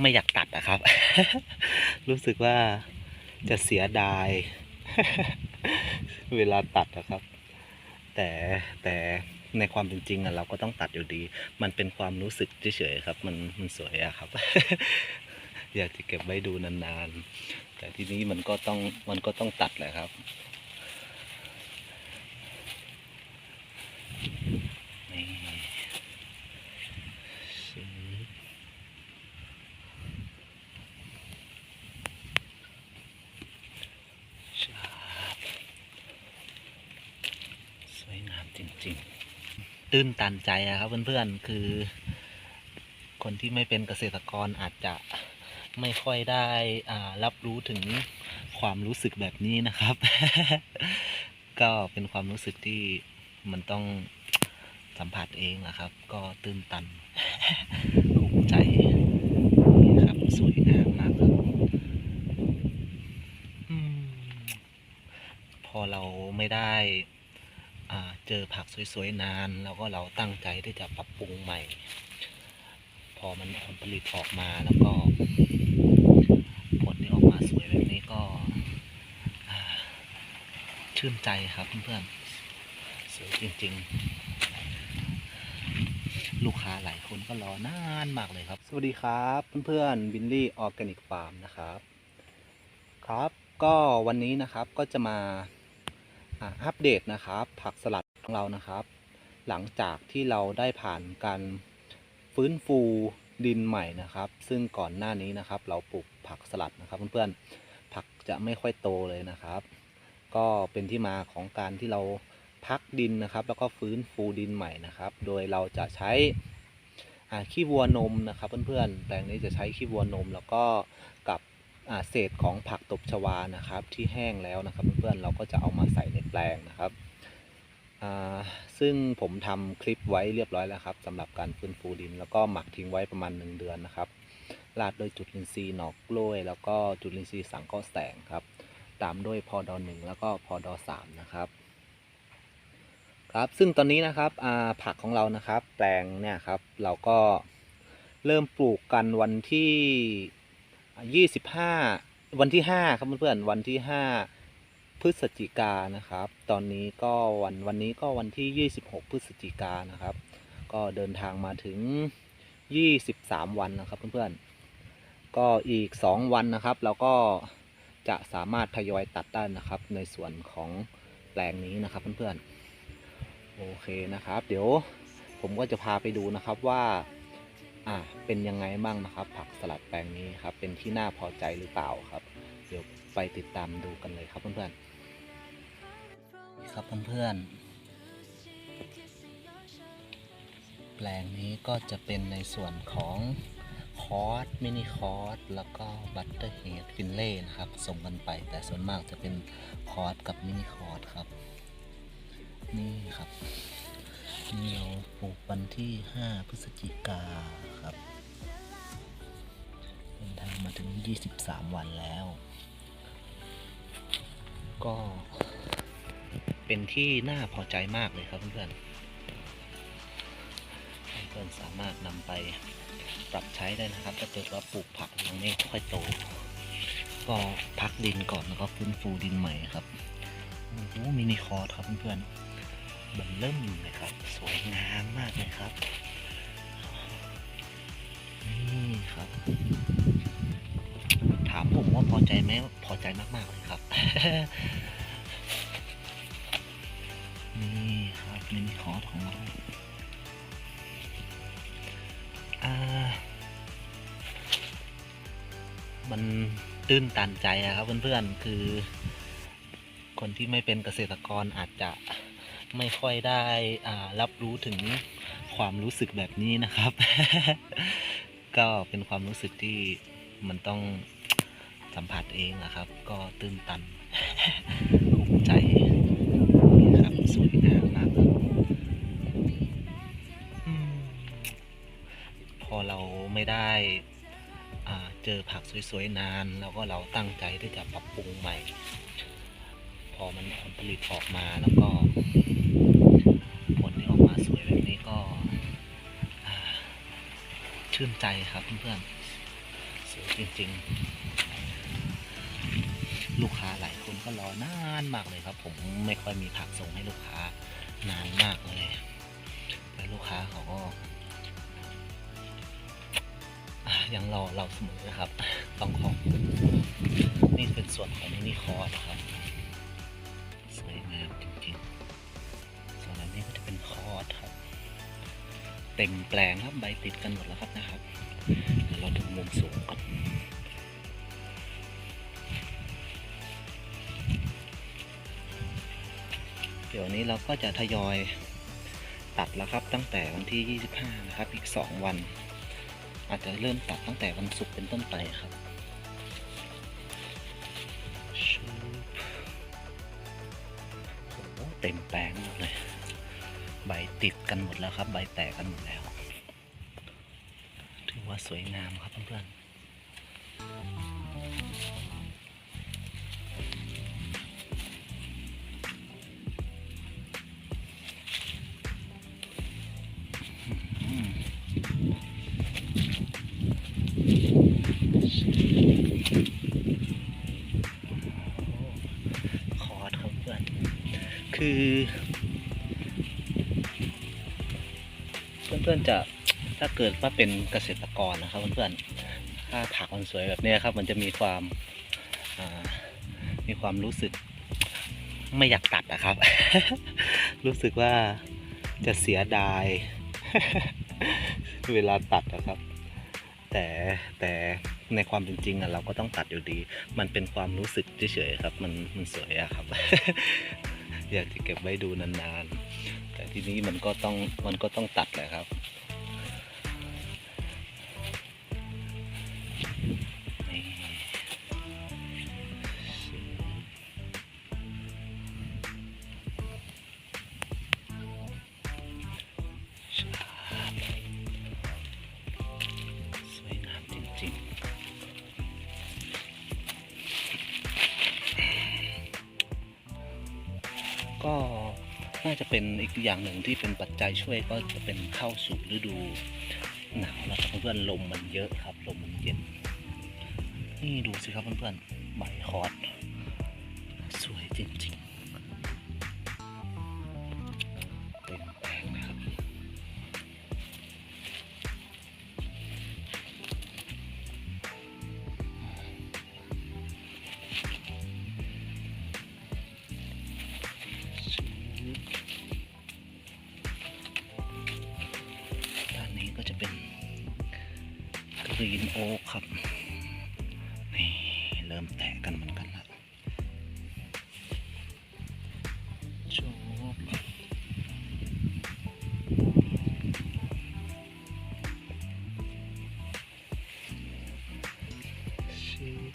ไม่อยากตัดอะครับ รู้สึกว่าจะเสียดาย เวลาตัดนะครับ แต่แต่ในความเป็นจริงอะเราก็ต้องตัดอยู่ดี มันเป็นความรู้สึกเฉยๆครับ มันมันสวยอะครับ อยากจะเก็บไว้ดูนานๆ แต่ทีนี้มันก็ต้องมันก็ต้องตัดแหละครับ นี่ซื้อชาบสวยงามจริงๆ ตื้นตันใจอะครับเพื่อนๆคือ คนที่ไม่เป็นเกษตรกรอาจจะไม่ค่อยได้อ่ารับรู้ถึงความรู้สึกแบบนี้นะครับ ก็เป็นความรู้สึกที่มันต้องสัมผัสเองนะครับ ก็ตื้นตันภูมิใจนี่ครับสวยงามมากครับพอเราไม่ได้ เจอผักสวยๆนาน แล้วก็เราตั้งใจที่จะปรับปรุงใหม่ พอมันผลผลิตออกมาแล้วก็ ผลที่ออกมาสวยแบบนี้ก็ ชื่นใจครับเพื่อนๆสวยจริง ๆ ลูกค้าหลายคนก็รอนานมากเลยครับ สวัสดีครับเพื่อนๆบินลี่ออร์แกนิกฟาร์มนะครับ ครับก็วันนี้นะครับก็จะมาอัปเดตนะครับ ผักสลัด ของเรานะครับ หลังจากที่เราได้ผ่านการฟื้นฟูดินใหม่นะครับ ซึ่งก่อนหน้านี้นะครับ เราปลูกผักสลัดนะครับเพื่อนๆผักจะไม่ค่อยโตเลยนะครับ ก็เป็นที่มาของการที่เราพักดินนะครับ แล้วก็ฟื้นฟูดินใหม่นะครับ โดยเราจะใช้ขี้วัวนมนะครับเพื่อนๆแปลงนี้จะใช้ขี้วัวนม แล้วก็กับเศษของผักตบชวานะครับ ที่แห้งแล้วนะครับ เพื่อนๆเราก็จะเอามาใส่ในแปลงนะครับ ซึ่งผมทำคลิปไว้เรียบร้อยแล้วครับสำหรับการฟื้นฟูดิน แล้วก็หมักทิ้งไว้ประมาณ 1 เดือนนะครับราดด้วยจุลินทรีย์หนอกกล้วย แล้วก็จุลินทรีย์สังเคราะห์แสงครับ ตามด้วยพอดอหนึ่งแล้วก็พอดอสามนะครับ ครับซึ่งตอนนี้นะครับผักของเรานะครับ แปลงเนี่ยครับเราก็เริ่มปลูกกันวันที่ยี่สิบห้าวันที่ห้าครับเพื่อนๆวันที่ห้า พฤศจิกานะครับ ตอนนี้ก็วันวันนี้ก็วันที่ยี่สิบหกพฤศจิกานะครับ ก็เดินทางมาถึงยี่สิบสามวันนะครับเพื่อนๆ ก็อีกสองวันนะครับ เราก็จะสามารถทยอยตัดได้นะครับ ในส่วนของแปลงนี้นะครับเพื่อนๆ โอเคนะครับ เดี๋ยวผมก็จะพาไปดูนะครับว่าอ่าเป็นยังไงบ้างนะครับ ผักสลัดแปลงนี้ครับ เป็นที่น่าพอใจหรือเปล่าครับ เดี๋ยวไปติดตามดูกันเลยครับเพื่อนๆ ครับเพื่อนๆ แปลงนี้ก็จะเป็นในส่วนของคอร์สมินิคอร์สแล้วก็บัตเตอร์เฮดฟินเล่นะครับผสมกันไป แต่ส่วนมากจะเป็นคอร์สกับมินิคอร์สครับ นี่ครับ นี่เราปลูกวันที่ 5 พฤศจิกาครับเดินทางมาถึง 23 วันแล้ว ก็ เป็นที่น่าพอใจมากเลยครับเพื่อนๆเพื่อนสามารถนำไปปรับใช้ได้นะครับ ถ้าเกิดว่าปลูกผักยังไม่ค่อยโต ก็พักดินก่อนแล้วก็ฟื้นฟูดินใหม่ครับโอ้โหมินิคอร์ครับเพื่อนๆมันเริ่มเลยครับ สวยงามมากเลยครับนี่ครับ ถามผมว่าพอใจไหมพอใจมากๆเลยครับ นี่ครับมินิคอร์สของเราอ่ามันตื้นตันใจอะครับเพื่อนๆ คือ คนที่ไม่เป็นเกษตรกรอาจจะไม่ค่อยได้อ่ารับรู้ถึงความรู้สึกแบบนี้นะครับ ก็เป็นความรู้สึกที่มันต้องสัมผัสเองนะครับ ก็ตื้นตันภูมิใจ เจอผักสวยๆนาน แล้วก็เราตั้งใจที่จะปรับปรุงใหม่ พอมันผลผลิตออกมาแล้วก็ผลที่ออกมาสวยแบบนี้ก็ชื่นใจครับเพื่อนสวยจริงๆ ลูกค้าหลายคนก็รอนานมากเลยครับ ผมไม่ค่อยมีผักส่งให้ลูกค้านานมากเลยแต่ลูกค้าเขาก็ ยังรอเราเสมอนะครับ ต้องขอบคุณนี่เป็นส่วนของมินิคอร์สนะครับสวยงามจริงๆ ส่วนอันนี้ก็จะเป็นคอร์สครับ เต็มแปลงครับใบติดกันหมดแล้วครับนะครับเดี๋ยวเราดูมุมสูงก่อนเดี๋ยวนี้เราก็จะทยอยตัดแล้วครับตั้งแต่วันที่ 25 นะครับ อีก 2 วัน อาจจะเริ่มตัดตั้งแต่วันศุกร์เป็นต้นไปครับชูบโหเต็มแปลงหมดเลย ใบติดกันหมดแล้วครับ ใบแตกกันหมดแล้ว ถือว่าสวยงามครับเพื่อนๆอืมคอร์ดครับเพื่อน คือเพื่อนๆจะถ้าเกิดว่าเป็นเกษตรกรนะครับเพื่อนๆถ้าผักมันสวยแบบนี้ครับมันจะมีความมีความรู้สึกไม่อยากตัดนะครับ รู้สึกว่าจะเสียดาย เวลาตัดนะครับ แต่แต่ในความเป็นจริงอะเราก็ต้องตัดอยู่ดี มันเป็นความรู้สึกเฉยๆครับ มันมันสวยอะครับ อยากจะเก็บไว้ดูนานๆ แต่ทีนี้มันก็ต้องมันก็ต้องตัดแหละครับ ก็น่าจะเป็นอีกอย่างหนึ่งที่เป็นปัจจัยช่วยก็จะเป็นเข้าสู่ฤดูหนาวแล้วเพื่อนๆลมมันเยอะครับลมมันเย็น นี่ดูสิครับเพื่อนๆใบคอร์สสวยจริงๆ นโอ๊คครับ นี่เริ่มแตกกันเหมือนกันแล้วชบชิบ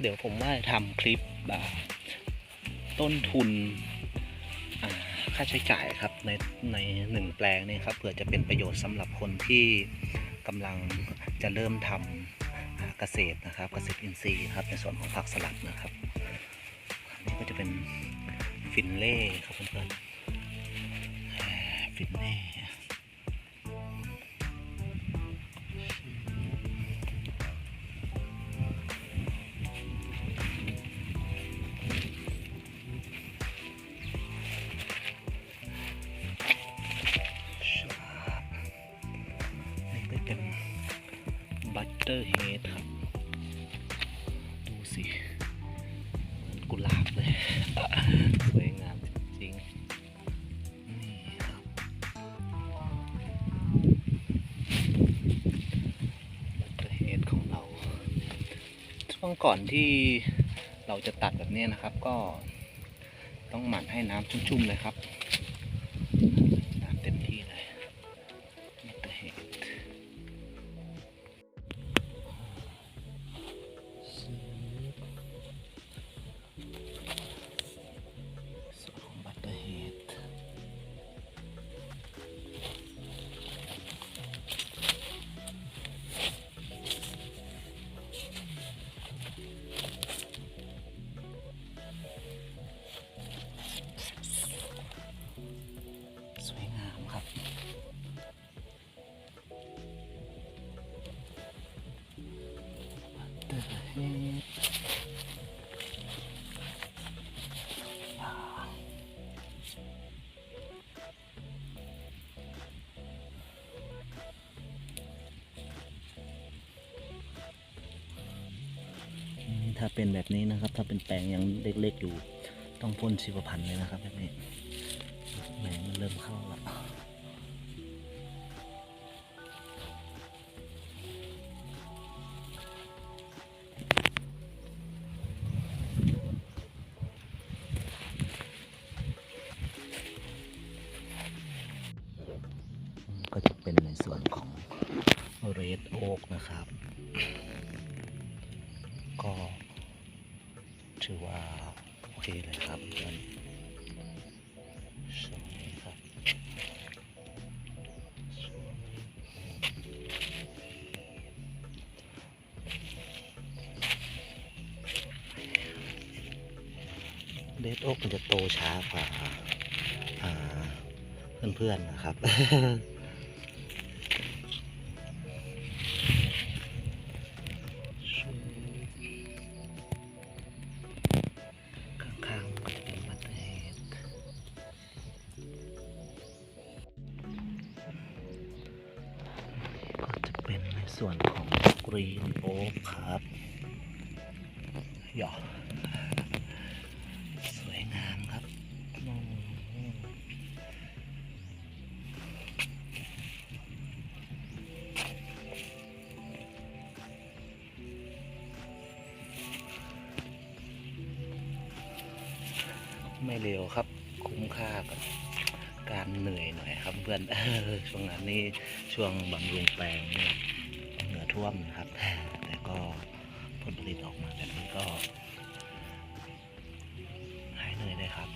เดี๋ยวผมว่าจะทำคลิปต้นทุนค่าใช้จ่ายครับในในหนึ่งแปลงนี่ครับเผื่อจะเป็นประโยชน์สำหรับคนที่กำลัง จะเริ่มทำเกษตรนะครับเกษตรอินทรีย์ครับในส่วนของผักสลัดนะครับนี่ก็จะเป็นฟินเล่ครับเพื่อนๆฟินเล่ เตอร์เฮดครับ ดูสิกุหลาบเลย สวยงามจริงๆ นี่ครับบัตเตอร์เฮดของเรา ช่วงก่อนที่เราจะตัดแบบนี้นะครับ ก็ต้องหมั่นให้น้ำชุ่มๆเลยครับ เป็นแบบนี้นะครับ ถ้าเป็นแปลงยังเล็กๆอยู่ ต้องพ่นชีวพันธุ์เลยนะครับแบบนี้ ถือว่าโอเคเลยครับเพื่อนสวยครับเดดโอ๊กมันจะโตช้ากว่าอ่าเพื่อนๆนะครับ ไม่เร็วครับ คุ้มค่ากับการเหนื่อยหน่อยครับเพื่อนช่วงนั้นนี่ช่วงบำรุงแปลงเนี่ยเหนือท่วมนะครับ แต่ก็ผลผลิตออกมาแบบนี้ก็หายเหนื่อยเลยครับ